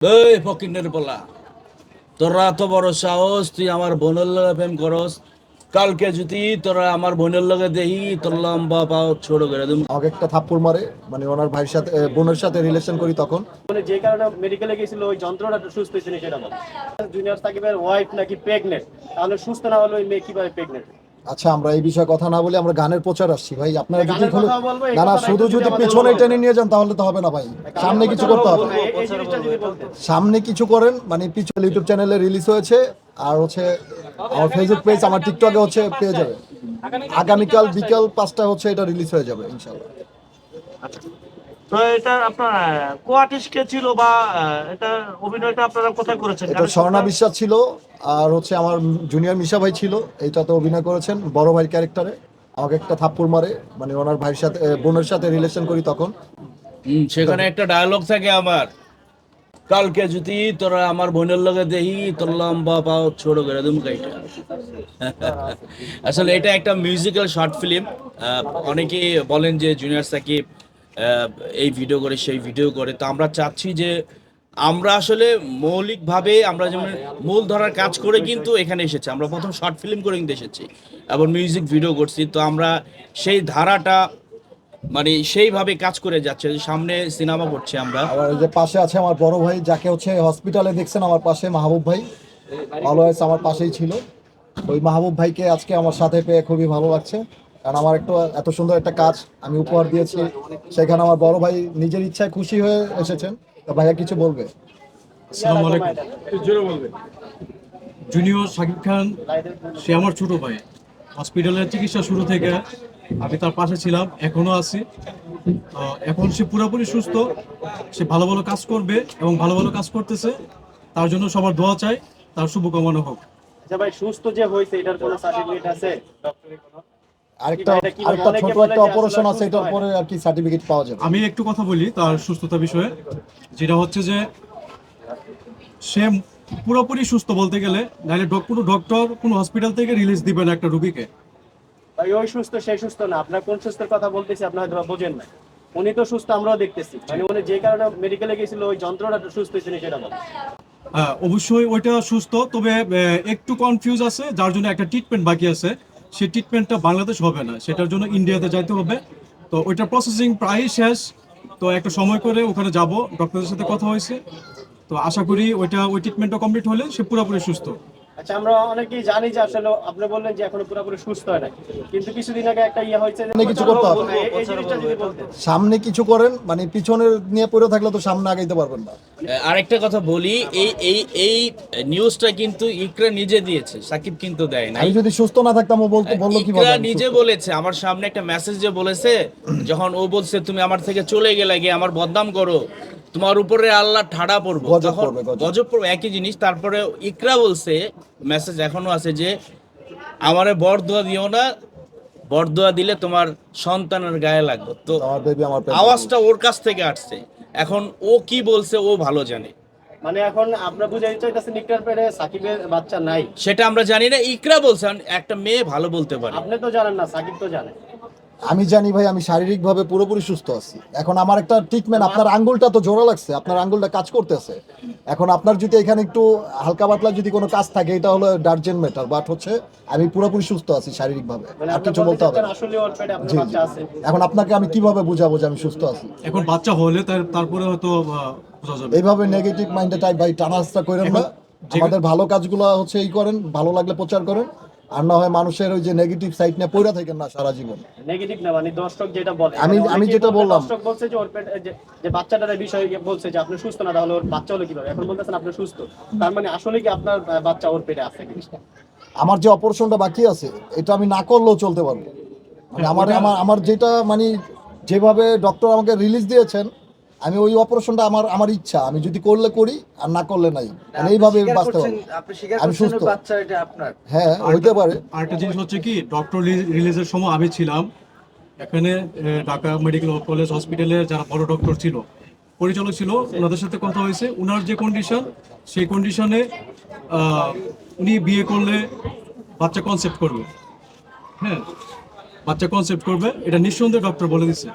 এই ফকিনের বলা তোরা এত বড় সাহস তুই আমার বোনের লগে প্রেম করস। কালকে যদি তোরা আমার বোনের লগে দেখি তোর লম্বা পাও ছোট করে দিম আমাকে একটা থাপ্পড় মারে মানে ওনার ভাইয়ের সাথে বোনের সাথে রিলেশন করি তখন। মানে যে কারণে মেডিকেলে গেছিল ওই যন্ত্রটা সুস্থ হয়েছে সেটা জুনিয়র সাকিবের ওয়াইফ নাকি প্রেগনেন্ট তাহলে সুস্থ না হলে ওই মেয়ে কীভাবে প্রেগনেন্ট আচ্ছা আমরা এই বিষয়ে কথা না বলে আমরা গানের প্রচার আসছি। ভাই আপনারা যদি না না শুধু যদি পিছনে। টেনে নিয়ে যান তাহলে তো হবে না ভাই। সামনে কিছু করতে হবে। সামনে কিছু করেন মানে পিছনে ইউটিউব চ্যানেলে রিলিজ হয়েছে আর হচ্ছে আমার ফেসবুক পেজ আমার টিকটকে হচ্ছে পেয়ে যাবে আগামীকাল বিকাল পাঁচটা হচ্ছে এটা রিলিজ হয়ে যাবে ইনশাল্লাহ। তো এটা আপনার কো কে ছিল বা এটা অভিনয়টা আপনারা কোথায় করেছেন? এটা স্বর্ণা বিশ্বাস ছিল আর হচ্ছে আমার জুনিয়র মিশা ভাই ছিল এইটাতে অভিনয় করেছেন বড় ভাই ক্যারেক্টারে আমাকে একটা থাপ্পড় মারে মানে ওনার ভাইয়ের সাথে বোনের সাথে রিলেশন করি তখন। সেখানে একটা ডায়লগ থাকে আমার। কালকে যদি তোরা আমার বোনের লগে দেখি তোর লম্বা পাও ছোট করে কাইটা। আসলে এটা একটা মিউজিক্যাল শর্ট ফিল্ম অনেকে বলেন যে জুনিয়র সাকিব এই ভিডিও করে, সেই ভিডিও করে। তো আমরা চাচ্ছি যে আমরা আসলে মৌলিকভাবে আমরা যেমন মূল ধরার কাজ করে কিন্তু এখানে এসেছি। আমরা প্রথম শর্ট ফিল্ম করে কিন্তু এসেছি এবং মিউজিক ভিডিও করছি। তো আমরা সেই ধারাটা মানে সেইভাবে কাজ করে যাচ্ছে। সামনে সিনেমা করছি আমরা। আবার ওই যে পাশে আছে আমার বড় ভাই, যাকে হচ্ছে হসপিটালে দেখছেন আমার পাশে মাহবুব ভাই। অলওয়েজ আমার পাশেই ছিল। ওই মাহবুব ভাইকে আজকে আমার সাথে পেয়ে খুবই ভালো লাগছে। কারণ আমার একটু এত সুন্দর একটা কাজ আমি উপহার দিয়েছি। সেখানে আমার বড় ভাই নিজের ইচ্ছায় খুশি হয়ে এসেছেন। তো ভাইয়া কিছু বলবে? আসসালামু আলাইকুম। জুনিয়র সাকিব খান সে আমার ছোট ভাই। হসপিটালের চিকিৎসা শুরু থেকে আমি তার পাশে ছিলাম এখনও আছি। আহ, এখন সে পুরোপুরি সুস্থ। সে ভালো ভালো কাজ করবে এবং ভালো ভালো কাজ করতেছে। তার জন্য সবার দোয়া চাই। তার শুভকামনা হোক। আচ্ছা ভাই সুস্থ যে হয়েছে এটার কোনো সার্টিফিকেট আছে? ডক্টরের কোনো আরেকটা আরেকটা ছোট একটা অপারেশন আছে এটার পরে আর কি সার্টিফিকেট পাওয়া যাবে। আমি একটু কথা বলি তার সুস্থতা বিষয়ে। যেটা হচ্ছে যে সে পুরোপুরি সুস্থ বলতে গেলে নাহলে কোনো ডক্টর কোনো হসপিটাল থেকে রিলিজ দিবে না একটা রুগীকে। ওই সুস্থ সেই সুস্থ না। আপনার কোন সুস্থের কথা বলতেছি আপনার হয়তো বোঝেন না। উনি তো সুস্থ আমরাও দেখতেছি। মানে উনি যে কারণে মেডিকেলে গেছিল ওই যন্ত্রটা সুস্থ হয়েছে সেটা বল হ্যাঁ, অবশ্যই ওইটা সুস্থ তবে একটু কনফিউজ আছে যার জন্য একটা ট্রিটমেন্ট বাকি আছে। সেই ট্রিটমেন্টটা বাংলাদেশ হবে না, সেটার জন্য ইন্ডিয়াতে যাইতে হবে। তো ওইটা প্রসেসিং প্রায় শেষ। তো একটা সময় করে ওখানে যাব ডক্টরদের সাথে কথা হয়েছে। তো আশা করি ওইটা, ওই ট্রিটমেন্টটা কমপ্লিট হলে সে পুরোপুরি সুস্থ। আচ্ছা আমরা অনেকেই জানি যে আসলে আপনি বললেন যে এখনও পুরোপুরি সুস্থ হয় না কিন্তু কিছুদিন আগে একটা ইয়ে হয়েছে যে- কিছু করতে হবে। বলতেন। সামনে কিছু করেন মানে পিছনে নিয়ে পড়ে থাকলে তো সামনে আগাইতে পারবেন না। আরেকটা কথা বলি এই এই এই নিউজটা কিন্তু ইকরা নিজে দিয়েছে সাকিব কিন্তু দেয় না আমি যদি সুস্থ না থাকতাম ও বলতে বলল কীভাবে ইকরা নিজে বলেছে আমার সামনে একটা মেসেজ যে বলেছে যখন ও বলছে তুমি আমার থেকে চলে গেলে গিয়ে আমার বদনাম করো। তোমার উপরে আল্লাহ ঠাড়া পড়ব। গজব তখন পড়বে, গজব। একই জিনিস তারপরে ইকরা বলছে মেসেজ এখনও আছে যে আমারে বরদোয়া দিও না বরদোয়া দিলে তোমার সন্তানের গায়ে লাগবে। তো আমার আমার। আওয়াজটা ওর কাছ থেকে আসছে। এখন ও কি বলছে ও ভালো জানে। মানে এখন আপনার বুঝাই নিকটার পেটে সাকিবের বাচ্চা নাই। সেটা আমরা জানি না ইকরা বলছেন একটা মেয়ে ভালো বলতে পারে। আপনি তো জানেন না সাকিব তো জানে। আমি জানি ভাই আমি শারীরিক ভাবে পুরোপুরি সুস্থ আছি। এখন আমার একটা ট্রিটমেন্ট আপনার আঙ্গুলটা তো জোড়া লাগছে আপনার আঙ্গুলটা কাজ করতেছে। এখন আপনার যদি এখানে একটু হালকা পাতলা যদি কোনো কাজ থাকে এটা হলো ডার্জেন ম্যাটার বাট হচ্ছে আমি পুরোপুরি সুস্থ আছি শারীরিক ভাবে মানে আর কিছু বলতে হবে জি এখন আপনাকে আমি কীভাবে বুঝাবো যে আমি সুস্থ আছি? এখন বাচ্চা হলে তারপরে হয়তো এইভাবে নেগেটিভ মাইন্ডে টাইপ ভাই টানা হাসটা করেন না। আমাদের ভালো কাজগুলো হচ্ছে এই করেন ভালো লাগলে প্রচার করেন। আর না হয় মানুষের ওই যে নেগেটিভ সাইড নিয়ে পড়ে থাকেন না সারা জীবন। নেগেটিভ না মানে দর্শক যেটা বলে। আমি- আমি যেটা বললাম। দর্শক বলছে যে ওর যে- যে বাচ্চাটার বিষয়ে বলছে যে আপনি সুস্থ না তাহলে ওর বাচ্চা হলো কীভাবে? এখন বলতেছেন আপনি সুস্থ। তার মানে আসলে কি আপনার বাচ্চা ওর পেটে আছে জিনিসটা আমার যে অপারেশনটা বাকি আছে এটা আমি না করলেও চলতে পারব। মানে আমার আমার আমার যেটা মানে যেভাবে ডক্টর আমাকে রিলিজ দিয়েছেন আমি ওই অপারেশনটা আমার আমার ইচ্ছা। আমি যদি করলে করি আর না করলে নাই। মানে এইভাবে বাঁচতে পারব আমি সুস্থ। ওই বাচ্চা এটা আপনার। হ্যাঁ হইতে পারে। আরেকটা জিনিস হচ্ছে কি ডক্টর রিলিজের সময় আমি ছিলাম। এখানে ঢাকা মেডিকেল কলেজ হসপিটালে যারা বড় ডক্টর ছিল পরিচালক ছিল ওনাদের সাথে কথা হয়েছে। ওনার যে কন্ডিশন সেই কন্ডিশনে উনি বিয়ে করলে বাচ্চা কনসেপ্ট করবে। হ্যাঁ বাচ্চা কনসেপ্ট করবে। এটা নিঃসন্দেহে ডক্টর বলে দিচ্ছে